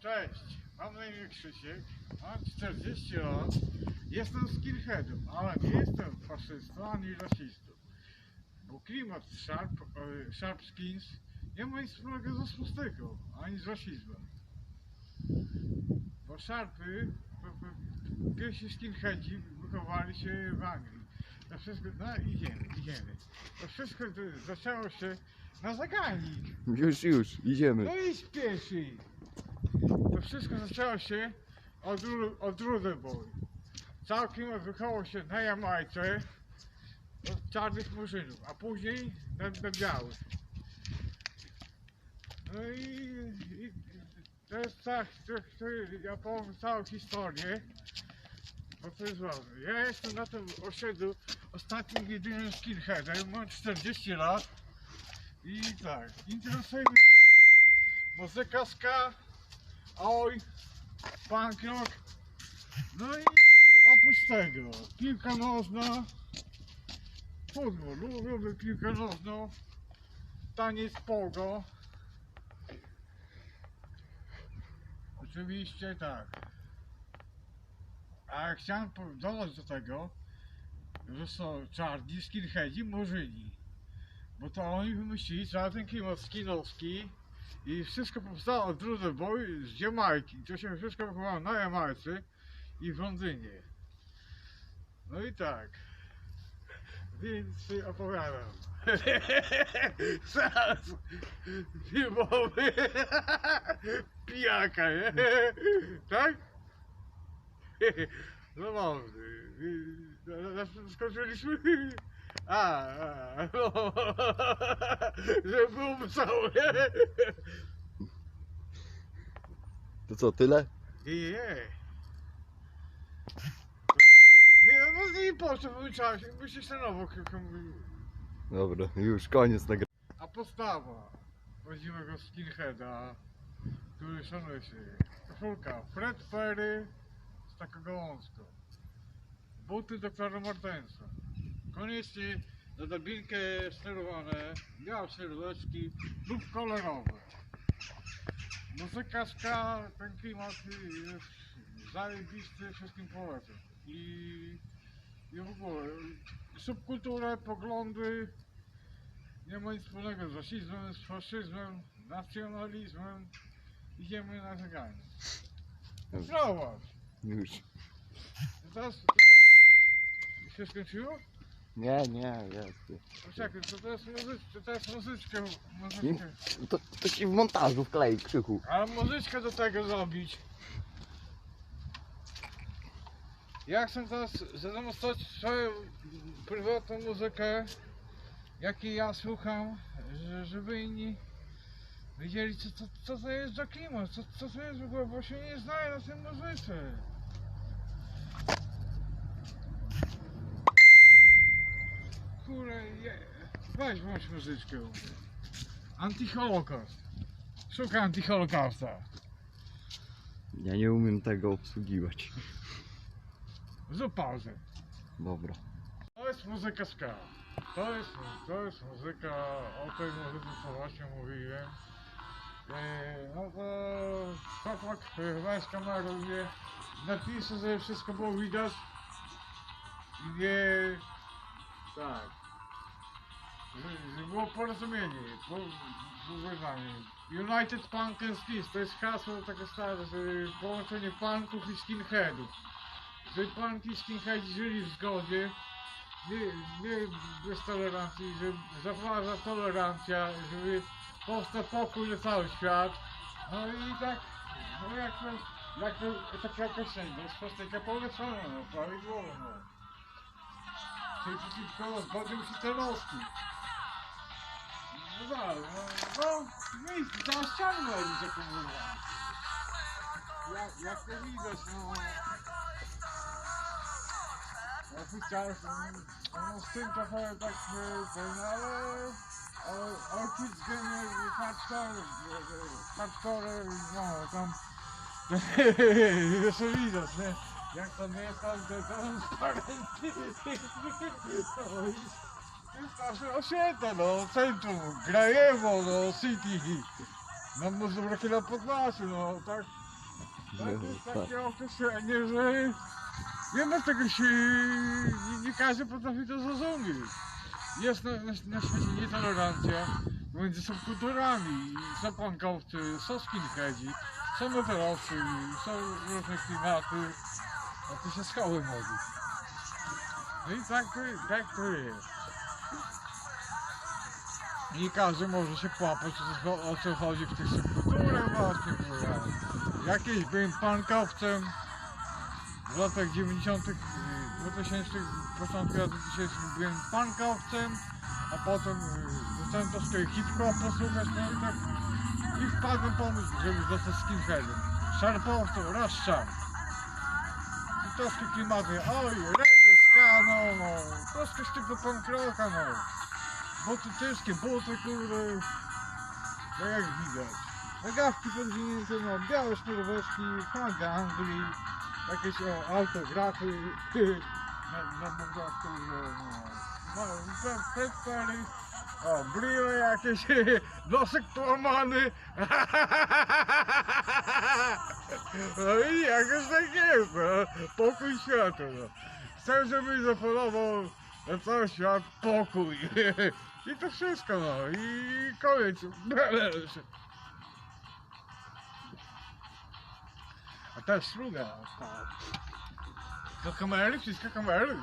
Cześć, mam na imię Krzysiek, mam 40 lat, jestem skinheadem, ale nie jestem faszystą ani rasistą. Bo klimat Sharp, e, sharp Skins nie ma nic wspólnego ze spustyką, ani z rasizmem. Bo p- pierwsi skinheadzi wychowali się w Anglii. To wszystko, no idziemy, idziemy. To wszystko zaczęło się na zagalnik. Już, już, idziemy. No i śpieszy. To wszystko zaczęło się od, od Rudenboy. Całkiem wychował się na Jamajce od czarnych murzynów, a później na, na białych. No i, i to jest tak, to, to, ja powiem całą historię, bo to jest ważne. Ja jestem na tym osiedlu ostatnim jedynym skinheadem, mam 40 lat i tak, interesuje mnie tak muzyka ska, oj, punk rock, no i oprócz tego piłka nożna, futbol, lu- lubię piłkę nożną, taniec pogo. Oczywiście tak. A chciałem dodać do tego, że są czarni, skinheadzi, murzyni. Bo to oni wymyślili cały ten klimat skinowski i wszystko powstało od Rude Boy z Jamajki. To się wszystko wychowało na Jamajce i w Londynie. No i tak. Więc opowiadam. Zaraz. Filmowy. Pijaka, nie? Tak? No. Y, czym Skończyliśmy? A, a, no. Że było wesoło, nie? To co, tyle? Nie. Nie, no nie po co wyliczała się, myślisz na nowo. k- k- Dobra, już, koniec nagrania. A postawa rodzimego skinheada, który szanuje się. Koszulka Fred Perry z taką gałązką. Buty doktora Martensa. Koniecznie na drabinkę sterowane, białe sylwetki lub kolorowe. Muzyka ska, ten klimat jest zajebisty, wszystkim polecam. I, i w ogóle subkulturę, poglądy, nie ma nic wspólnego z rasizmem, z faszyzmem, nacjonalizmem. Idziemy na zeganie. Zobacz, Już. teraz, teraz się skończyło? Nie, nie, jest. Poczekaj, to teraz, muzy, to teraz muzyczkę. To, to ci w montażu wklei, krzyku. Ale muzyczkę do tego zrobić. Ja chcę teraz zademonstrować swoją prywatną muzykę, jakiej ja słucham, że- żeby inni wiedzieli co, co, co to jest za klimat, co, co to jest w ogóle, bo się nie znają na tej muzyce. Kurde, je... weź włącz muzyczkę. Antyholokaust. Szukam antyholokausta. Ja nie umiem tego obsługiwać. Zrób pauzę. Dobra. To jest muzyka ska. To jest, to jest muzyka o tej muzyce, co właśnie mówiłem. Eee, no to chłopak e, weź kamerę mnie napisze, żeby wszystko było widać. I nie... Tak. Żeby było porozumienie. Po, powiązanie. United Punk and Skins to jest hasło takie stare, że połączenie punków i skinheadów. Żeby punk i skinheadzi żyli w zgodzie, nie, nie bez tolerancji, że zaważa tolerancja, żeby powstał pokój na cały świat. No i tak, no jak to, jak to, taka to jest prostyka polecona, no, prawidłowo, no. Czyli przeciwko zgodnym hitlerowskim. No tak, no, no, nic, cała ściana robić, jak to mówię. Jak, jak to widać, no. Ja chciałem, no z tym trochę tak e, ten, ale ale ojciec geny hardcore, hardcore, no tam jeszcze widać, nie? Jak tam jest tam te transparenty, to jest nasze osiedle, no, centrum, Grajewo, no, City, no, może brakuje na Podlasiu, no, tak, Tak, jest tak. takie określenie, że nie ma tego się, nie, nie każdy potrafi to zrozumieć. Jest na, na, na świecie nietolerancja między subkulturami. Są punkowcy, są skinheadzi, są metalowcy, są różne klimaty. A to się skały mody. No i tak to, tak to jest. Nie każdy może się połapać o co, chodzi w tych subkulturach właśnie. kurwa. Jakieś byłem punkowcem w latach 90., y, 2000, początku lat 2000 byłem punkowcem, a potem y, zacząłem troszkę hip-hop posłuchać, no i tak i wpadłem pomysł, żeby zostać skinheadem. Szarpowcą, raz szarp. I troszkę klimaty, oj, reggae, ska, no, no, troszkę z tego punk rocka, no. Buty ciężkie, kurde, tak jak widać. Nagawki podwinięte, no, białe sznuróweczki, flag Anglii, jakieś o, autografy na, na nogach, no. No, pe- Petpery, o, brille jakieś, nosek połamany. No i jakoś tak jest, no. Pokój świata, no. Chcę, żebyś zapolował na cały świat pokój. I to wszystko, no. I koniec. A teraz sługa. Do kamery, wszystko kamery.